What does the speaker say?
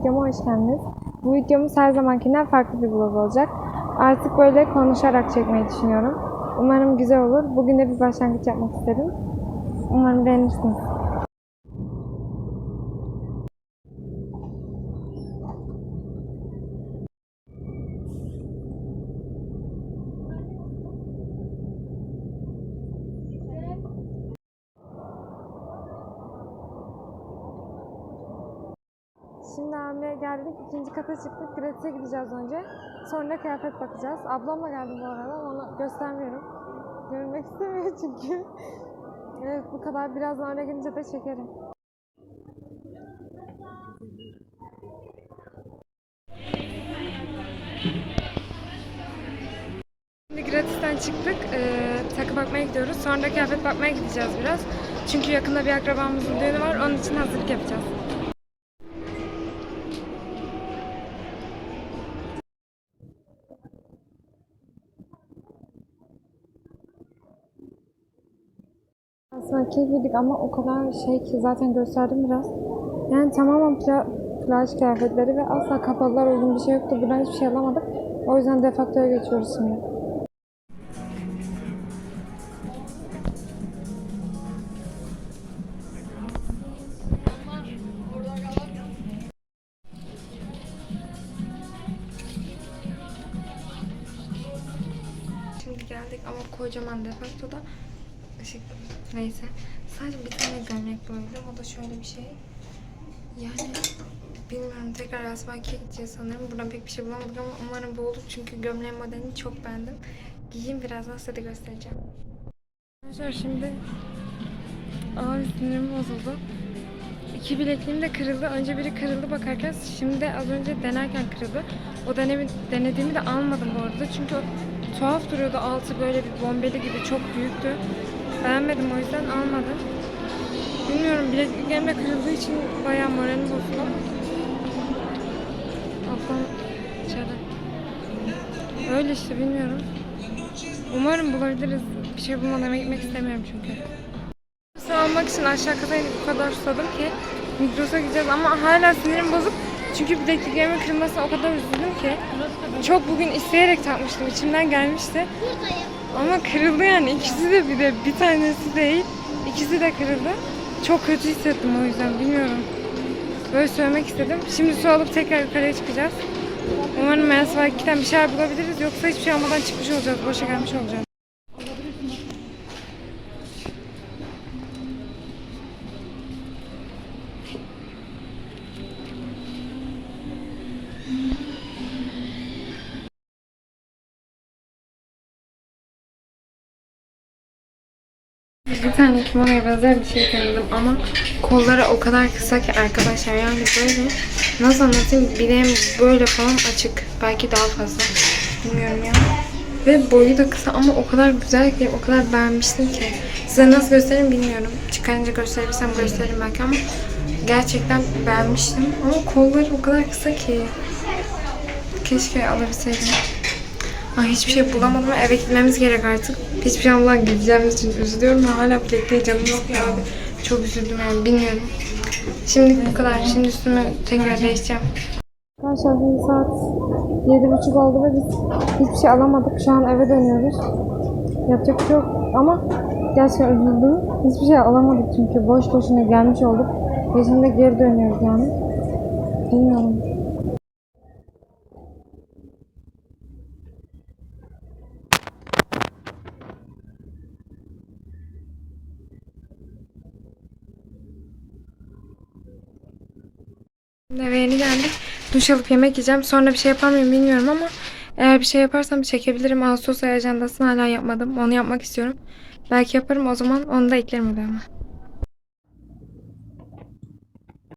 videoma hoş geldiniz. Bu videomuz her zamankinden farklı bir vlog olacak. Artık böyle konuşarak çekmeyi düşünüyorum. Umarım güzel olur. Bugün de bir başlangıç yapmak istedim. Umarım beğenirsiniz. Şimdi AVM'ye geldik. ikinci kata çıktık. Gratis'e gideceğiz önce. Sonra kıyafet bakacağız. Ablamla geldim bu arada ama onu göstermiyorum. Görünmek istemiyor çünkü. evet bu kadar. Birazdan oraya gidince de çekerim. Şimdi Gratis'ten çıktık. Ee, takı bakmaya gidiyoruz. Sonra kıyafet bakmaya gideceğiz biraz. Çünkü yakında bir akrabamızın düğünü var. Onun için hazırlık yapacağız. Aslında keyifliydik ama o kadar şey ki zaten gösterdim biraz. Yani tamamen pla plaj kıyafetleri ve asla kapalılar uygun bir şey yoktu. Buradan hiçbir şey alamadık. O yüzden defaktoya geçiyoruz şimdi. Şimdi geldik ama kocaman defaktoda ışık neyse. Sadece bir tane gömlek bulabildim. O da şöyle bir şey. Yani bilmiyorum tekrar Asmaki'ye gideceğiz sanırım. Buradan pek bir şey bulamadık ama umarım bu olur. Çünkü gömleğin modelini çok beğendim. Giyeyim birazdan size de göstereceğim. Arkadaşlar şimdi Aa sinirim bozuldu. İki bilekliğim de kırıldı. Önce biri kırıldı bakarken şimdi az önce denerken kırıldı. O denemi, denediğimi de almadım bu arada. Çünkü o tuhaf duruyordu. Altı böyle bir bombeli gibi çok büyüktü. Beğenmedim o yüzden almadım. Bilmiyorum bilekliklerim de kırıldığı için bayağı moralim bozuldu. Ablam içeride. Öyle işte bilmiyorum. Umarım bulabiliriz. Bir şey bulmadan gitmek istemiyorum çünkü. Su almak için aşağı kata inip kadar susadım ki Migros'a gideceğiz ama hala sinirim bozuk. Çünkü bilekliklerimin kırılmasına o kadar üzüldüm ki. Çok bugün isteyerek takmıştım. içimden gelmişti. Ama kırıldı yani. ikisi de bir de bir tanesi değil. İkisi de kırıldı. Çok kötü hissettim o yüzden bilmiyorum. Böyle söylemek istedim. Şimdi su alıp tekrar yukarıya çıkacağız. Umarım Mensvakit'ten bir şeyler bulabiliriz. Yoksa hiçbir şey almadan çıkmış olacağız. Boşa gelmiş olacağız. Bir tane kimonoya benzer bir şey denedim ama kolları o kadar kısa ki arkadaşlar yani böyle nasıl anlatayım bileğim böyle falan açık. Belki daha fazla. Bilmiyorum ya. Ve boyu da kısa ama o kadar güzel ki o kadar beğenmiştim ki. Size nasıl göstereyim bilmiyorum. Çıkarınca gösterebilirsem gösteririm belki ama gerçekten beğenmiştim. Ama kolları o kadar kısa ki. Keşke alabilseydim Ay hiçbir şey bulamadım. Eve gitmemiz gerek artık. Hiçbir şey bulamadan gideceğimiz için üzülüyorum. Hala bilekliğe canım sıkıyor abi. Çok üzüldüm yani bilmiyorum. Şimdilik bu kadar. Şimdi üstümü tekrar değişeceğim. Arkadaşlar şimdi saat yedi buçuk oldu ve biz hiçbir şey alamadık. Şu an eve dönüyoruz. Yapacak bir şey yok ama gerçekten üzüldüm. Hiçbir şey alamadık çünkü boş boşuna gelmiş olduk. Ve şimdi geri dönüyoruz yani. Bilmiyorum. Şimdi eve yeni geldik. Duş alıp yemek yiyeceğim. Sonra bir şey yapar mıyım bilmiyorum ama eğer bir şey yaparsam çekebilirim. Ağustos ayı ajandasını hala yapmadım. Onu yapmak istiyorum. Belki yaparım o zaman onu da eklerim odama.